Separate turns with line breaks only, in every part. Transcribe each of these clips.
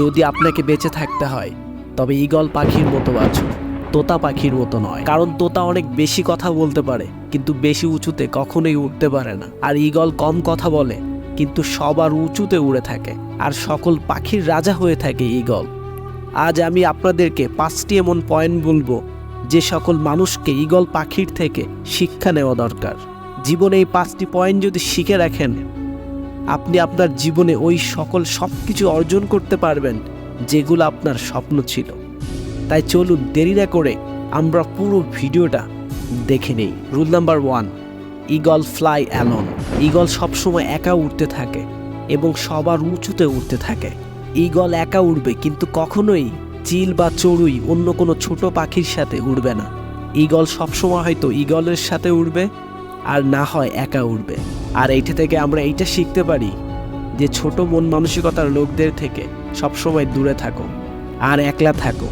যদি আপনাকে বেঁচে থাকতে হয়, তবে ঈগল পাখির মতো বাঁচুন তোতা পাখির মতো নয়। কারণ তোতা অনেক বেশি কথা বলতে পারে, কিন্তু বেশি উঁচুতে কখনোই উঠতে পারে না। আর ঈগল কম কথা বলে, কিন্তু সবার উঁচুতে উড়ে থাকে। আর সকল পাখির রাজা হয়ে থাকে ঈগল। আজ আমি আপনাদেরকে পাঁচটি এমন পয়েন্ট বলব, যে সকল মানুষকে ঈগল পাখির থেকে শিক্ষা নেওয়া দরকার। জীবনে এই পাঁচটি পয়েন্ট যদি শিখে রাখেন আপনি আপনার জীবনে ওই সকল সব কিছু অর্জন করতে পারবেন, যেগুলো আপনার স্বপ্ন ছিল। তাই চলুন দেরি না করে আমরা পুরো ভিডিওটা দেখে নেই। Rule number one eagle fly alone eagle সবসময় একা উঠতে থাকে এবং সবার উঁচুতে উঠতে থাকে। ইগল একা উড়বে, কিন্তু কখনোই চিল বা চড়ুই অন্য কোনো ছোট পাখির সাথে উড়বে না। ইগল সবসময় হয়তো ইগলের সাথে উড়বে আর না হয় একা উড়বে আর এইটা থেকে আমরা এইটা শিখতে পারি যে ছোট মন মানসিকতার লোকদের থেকে সবসময় দূরে থাকো আর একলা থাকো।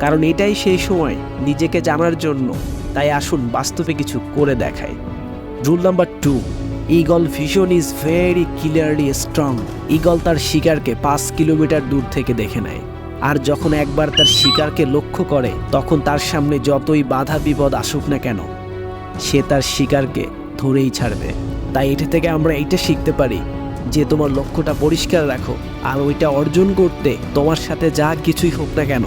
কারণ এটাই সেই সময় নিজেকে জানার জন্য তাই আসুন বাস্তবে কিছু করে দেখায় rule number two eagle vision is very clearly strong eagle তার শিকারকে পাঁচ কিলোমিটার দূর থেকে দেখে নেয়। আর যখন একবার তার শিকারকে লক্ষ্য করে, তখন তার সামনে যতই বাধা বিপদ আসুক না কেন সে তার শিকারকে ধরেই ছাড়বে। তাই এটা থেকে আমরা এইটা শিখতে পারি যে তোমার লক্ষ্যটা পরিষ্কার রাখো আর ওইটা অর্জন করতে তোমার সাথে যা কিছুই হোক না কেন,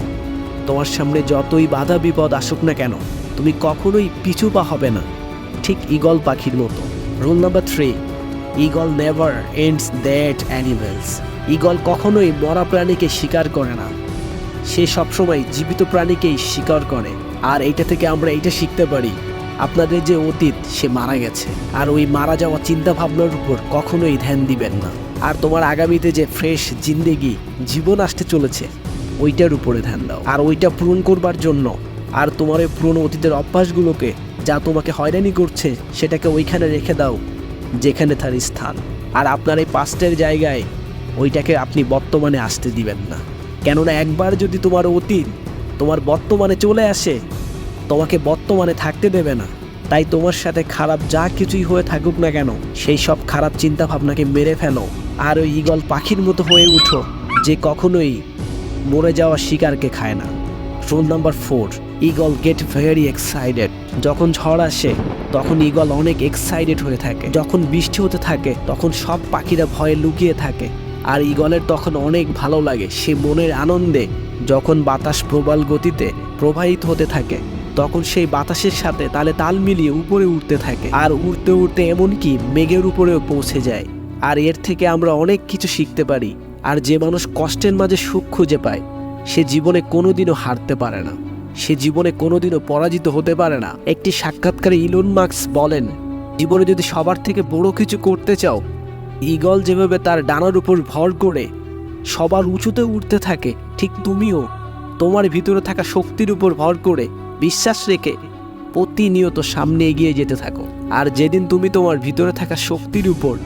তোমার সামনে যতই বাধা বিপদ আসুক না কেন, তুমি কখনোই পিছু পা হবে না। ঠিক ইগল পাখির মতো। Rule number three eagle never ends that animals eagle কখনোই মরা প্রাণীকে শিকার করে না। সে সবসময় জীবিত প্রাণীকেই শিকার করে। আর এইটা থেকে আমরা এইটা শিখতে পারি আপনাদের যে অতীত, সে মারা গেছে। আর ওই মারা যাওয়া চিন্তা ভাবনার উপর কখনোই ধ্যান দিবেন না। আর তোমার আগামীতে যে ফ্রেশ জিন্দেগি জীবন আসতে চলেছে, ওইটার উপরে ধ্যান দাও। আর ওইটা পূরণ করবার জন্য আর তোমার ওই পুরনো অতীতের অভ্যাসগুলোকে যা তোমাকে হয়রানি করছে, সেটাকে ওইখানে রেখে দাও, যেখানে তার স্থান। আর আপনার এই পাস্টের জায়গায় ওইটাকে আপনি বর্তমানে আসতে দিবেন না। কেননা একবার যদি তোমার অতীত তোমার বর্তমানে চলে আসে তোমাকে বর্তমানে থাকতে দেবে না। তাই তোমার সাথে খারাপ যা কিছুই হয়ে থাকুক না কেন, সেই সব খারাপ চিন্তা ভাবনাকে মেরে ফেলো আর ওই ইগল পাখির মতো হয়ে উঠো যে কখনোই মরে যাওয়া শিকারকে খায় না। Rule number four eagle get very excited. যখন ঝড় আসে, তখন ইগল অনেক এক্সাইটেড হয়ে থাকে। যখন বৃষ্টি হতে থাকে, তখন সব পাখিরা ভয়ে লুকিয়ে থাকে। আর ইগলের তখন অনেক ভালো লাগে, সে মনের আনন্দে যখন বাতাস প্রবল গতিতে প্রবাহিত হতে থাকে। তখন সেই বাতাসের সাথে তালে তাল মিলিয়ে উপরে উঠতে থাকে। আর উড়তে উড়তে এমনকি মেঘের উপরেও পৌঁছে যায়। আর এর থেকে আমরা অনেক কিছু শিখতে পারি, আর যে মানুষ কষ্টের মাঝে সুখ খুঁজে পায়, সে জীবনে কোনোদিনও হারতে পারে না। সে জীবনে কোনোদিনও পরাজিত হতে পারে না। একটি সাক্ষাৎকারে ইলন মার্কস বলেন, জীবনে যদি সবার থেকে বড় কিছু করতে চাও, ঈগল যেভাবে তার ডানার উপর ভর করে সবার উঁচুতে উঠতে থাকে, ঠিক তুমিও তোমার ভিতরে থাকা শক্তির উপর ভর করে বিশ্বাস রেখে প্রতিনিয়ত সামনে এগিয়ে যেতে থাকো। আর যেদিন তুমি তোমার ভিতরে থাকা শক্তির উপর,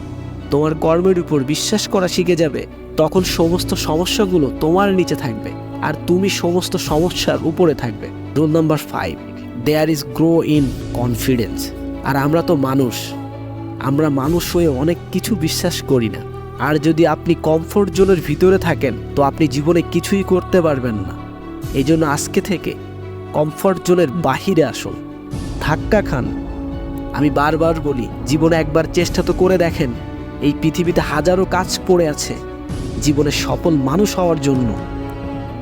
তোমার কর্মের উপর বিশ্বাস করা শিখে যাবে, তখন সমস্ত সমস্যাগুলো তোমার নিচে থাকবে আর তুমি সমস্ত সমস্যার উপরে থাকবে। Rule number five there is grow in confidence আর আমরা তো মানুষ, আমরা মানুষ হয়ে অনেক কিছু বিশ্বাস করি না। আর যদি আপনি কমফোর্ট জোনের ভিতরে থাকেন, তো আপনি জীবনে কিছুই করতে পারবেন না। এই জন্য আজকে থেকে কমফোর্ট জোনের বাহিরে আসুন। ধাক্কা খান। আমি বারবার বলি, জীবনে একবার চেষ্টা তো করে দেখেন, এই পৃথিবীতে হাজারো কাজ পড়ে আছে। জীবনে সফল মানুষ হওয়ার জন্য।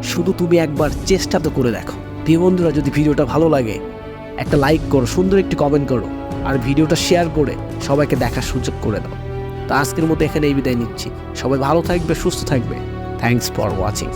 শুধু তুমি একবার চেষ্টা তো করে দেখো। প্রিয় বন্ধুরা, যদি ভিডিওটা ভালো লাগে, একটা লাইক করো, সুন্দর একটি কমেন্ট করো, আর ভিডিওটা শেয়ার করে সবাইকে দেখার সুযোগ করে দাও। তো আজকের মতো এখানে এই বিদায় নিচ্ছি। সবাই ভালো থাকবে, সুস্থ থাকবে। Thanks for watching